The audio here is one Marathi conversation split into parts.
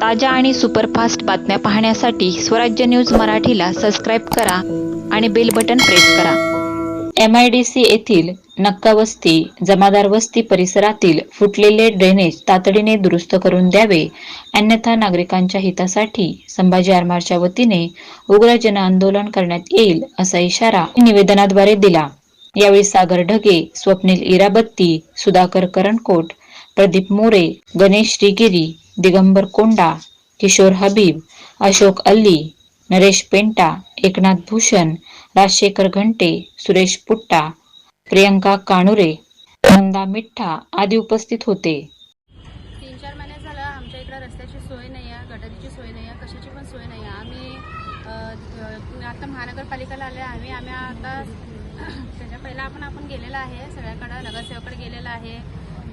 ताज्या आणि सुपरफास्ट बातम्या पाहण्यासाठी स्वराज्य न्यूज मराठीला सबस्क्राईब करा आणि बेल बटन प्रेस करा. एम आय डी सी येथील नक्का वस्ती जमादार वस्ती परिसरातील फुटलेले ड्रेनेज तातडीने दुरुस्त करून द्यावे अन्यथा नागरिकांच्या हितासाठी संभाजी आरमारच्या वतीने उग्र जनआंदोलन करण्यात येईल असा इशारा निवेदनाद्वारे दिला. यावेळी सागर ढगे स्वप्नील इराबत्ती सुधाकर करणकोट प्रदीप मोरे गणेश श्रीगिरी दिगंबर कोंडा किशोर हबीब अशोक अल्ली नरेश पेंटा एकनाथ भूषण राजशेखर घंटे सुरेश पुट्टा प्रियंका काणुरे नंदा मिठ्ठा आदी उपस्थित होते. तीन चार महिने झालं आमच्या इकडे रस्त्याची सोय नाही आहे गटारीची सोय नाही आहे कशाची पण सोय नाही आहे. आम्ही आता महानगरपालिकेला आले आम्ही आम्ही आता त्याच्या पहिला आपण आपण गेलेला आहे सगळ्याकडं नगरसेवकडे गेलेला आहे.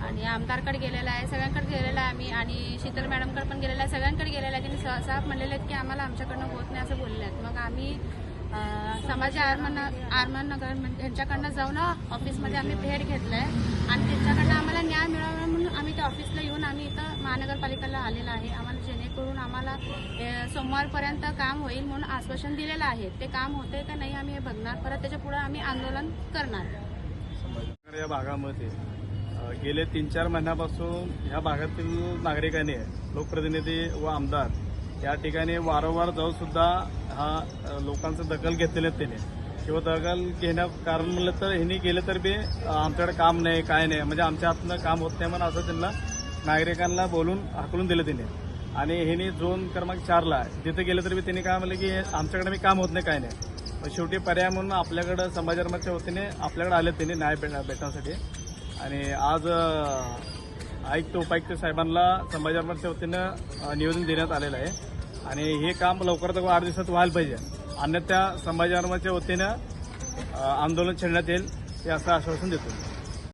आणि आमदारकडे गेलेला आहे सगळ्यांकडे गेलेला आहे आम्ही. आणि शीतल मॅडमकडे पण गेलेला आहे सगळ्यांकडे गेलेला आहे. की सहसा म्हणलेले आहेत की आम्हाला आमच्याकडनं होत नाही असं बोलले आहेत. मग आम्ही समाज संभाजी आरमान आरमान नगर म्हणजे यांच्याकडनं जाऊन ऑफिसमध्ये आम्ही भेट घेतलं आहे आणि त्यांच्याकडनं आम्हाला न्याय मिळावा म्हणून आम्ही त्या ऑफिसला येऊन आम्ही इथं महानगरपालिकेला आलेला आहे. आम्हाला जेणेकरून आम्हाला सोमवारपर्यंत काम होईल म्हणून आश्वासन दिलेलं आहे. ते काम होते का नाही आम्ही हे बघणार. परत त्याच्या पुढे आम्ही आंदोलन करणार. या भागामध्ये गेले तीन चार महिन्यापासून ह्या भागातील नागरिकांनी लोकप्रतिनिधी व आमदार या ठिकाणी वारंवार जाऊन सुद्धा हा लोकांचं दखल घेतलेले त्याने किंवा दखल घेण्या कारण म्हणलं तर ह्यांनी गेलं तर बी आमच्याकडे काम नाही काय नाही. म्हणजे आमच्या हातनं काम होत नाही म्हणून असं त्यांना नागरिकांना बोलून हाकलून दिलं त्याने आणि ह्यांनी झोन क्रमांक चारला तिथे गेलं तर बी त्यांनी काय म्हणलं की आमच्याकडे मी काम होत नाही काय नाही. पण शेवटी पर्याय म्हणून आपल्याकडं संभाजी वतीने आपल्याकडे आले त्यांनी न्याय भेट भेटण्यासाठी. आणि आज आयुक्त उपायुक्त साहेबांना संभाजी वतीनं निवेदन देण्यात आलेलं आहे. आणि हे काम लवकरात लवकर आठ दिवसात व्हायला पाहिजे. अन्यथा संभाजी वतीनं आंदोलन छेडण्यात येईल हे असं आश्वासन देतो